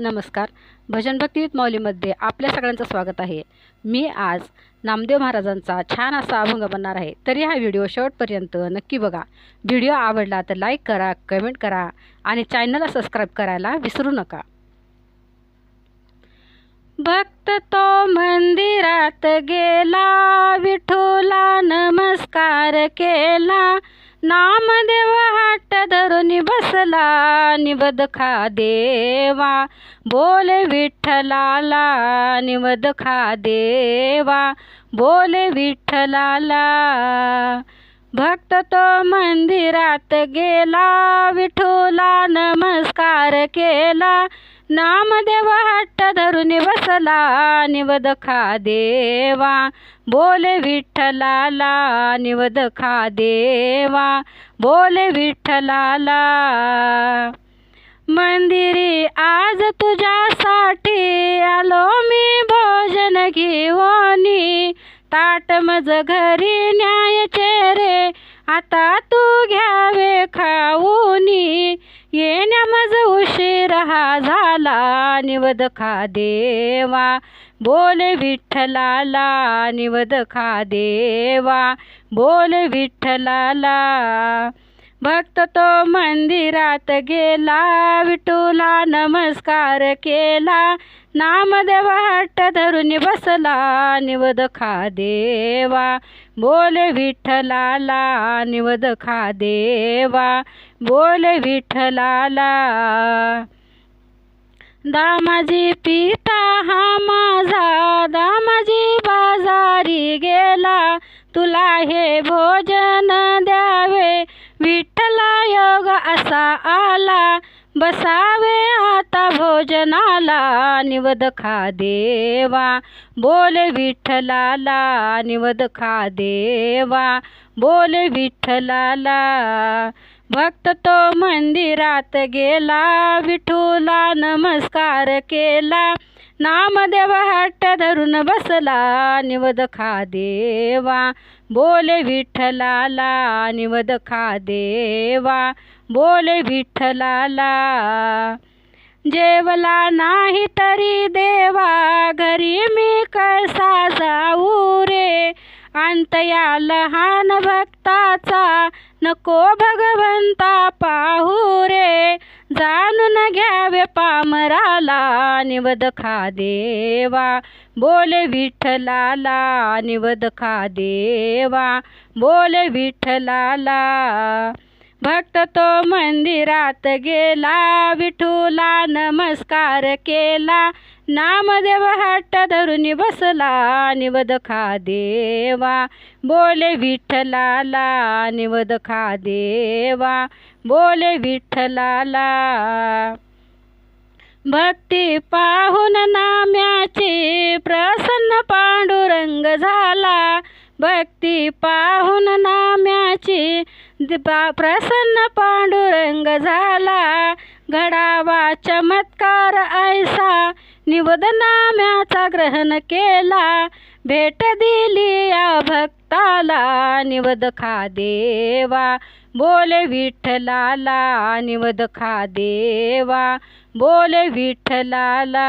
नमस्कार. भजन भक्ती मौलीमध्ये आपल्या सगळ्यांचं स्वागत आहे. मी आज नामदेव महाराजांचा छान असा अभंग बनणार आहे. तरी हा व्हिडिओ शेवटपर्यंत नक्की बघा. व्हिडिओ आवडला तर लाईक करा कमेंट करा आणि चॅनलला सबस्क्राईब करायला विसरू नका. भक्त तो मंदिरात गेला विठोला नमस्कार केला. नामदेव हाट धरून बसला निवद खा देवा. बोल विठ्ठलाला निवद खा देवा. बोल विठ्ठलाला भक्त तो मंदिरात गेला विठूला नमस्कार केला. नामदेव हट्ट धरून बसला निवद खा देवा. बोले विठ्ठलाला निवद खा देवा. बोले विठ्ठलाला. मंदिरी आज तुझ्यासाठी आलो मी भोजन घेऊनी. ताट मज घरी न्यायचे रे आता तू घ्यावे खाऊनी. येण्या मज उशीर हा झाला निवद खा देवा. बोल विठ्ठलाला निवद खा देवा. बोल विठ्ठलाला. भक्त तो मंदिरात गेला विठूला नमस्कार केला. नामदेव हट्ट धरून बसला निवद खा देवा. बोले विठ्ठलाला निवद खा देवा. बोले विठ्ठलाला. दामाजी पिता हा माझा दामाजी बाजारी गेला. तुला हे भोजन बसावे आता भोजनाला निवद खा देवा. बोल विठ्ठलाला निवद खा देवा. बोल विठ्ठलाला भक्त तो मंदिरात गेला. विठूला नमस्कार केला. नामदेव हट्ट धरून बसला निवद खा देवा. बोल विठ्ठलाला निवद खा देवा. बोल विठ्ठलाला. जेवला नाही तरी देवा घरी मी कसा जाऊ रे? अंत या लहान भक्ताचा नको भगवंता पा निवद खा देवा. बोल विठ्ठलाला निवद खा देवा. बोल विठ्ठलाला. भक्त तो मंदिरात गेला. विठूला नमस्कार केला. नामदेव हट्ट धरून बसला. निवद खा देवा. बोल विठ्ठलाला निवद खा देवा. बोल विठ्ठलाला. भक्ती पाहून नाम्याची प्रसन्न पांडुरंग झाला. भक्ती पाहून नाम्याची प्रसन्न पांडुरंग झाला. घडावा चमत्कार ऐसा निवद नाम्याचा ग्रहण केला. भेट दिली या भक्ताला निवद खा देवा. बोले विठ्ठलाला निवद खा देवा. बोले विठ्ठलाला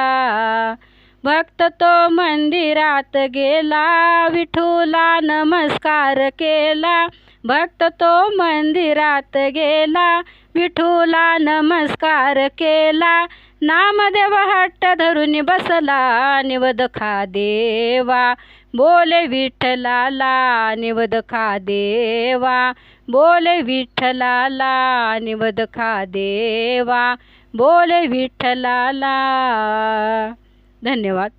भक्त तो मंदिरात गेला विठूला नमस्कार केला. भक्त तो मंदिरात गेला. विठूला नमस्कार केला. नामदेव हट्ट धरून बसला. निवद खा देवा. बोले विठ्ठलाला निवद खा देवा. बोले विठ्ठलाला निवद खा देवा. बोले विठ्ठलाला. धन्यवाद.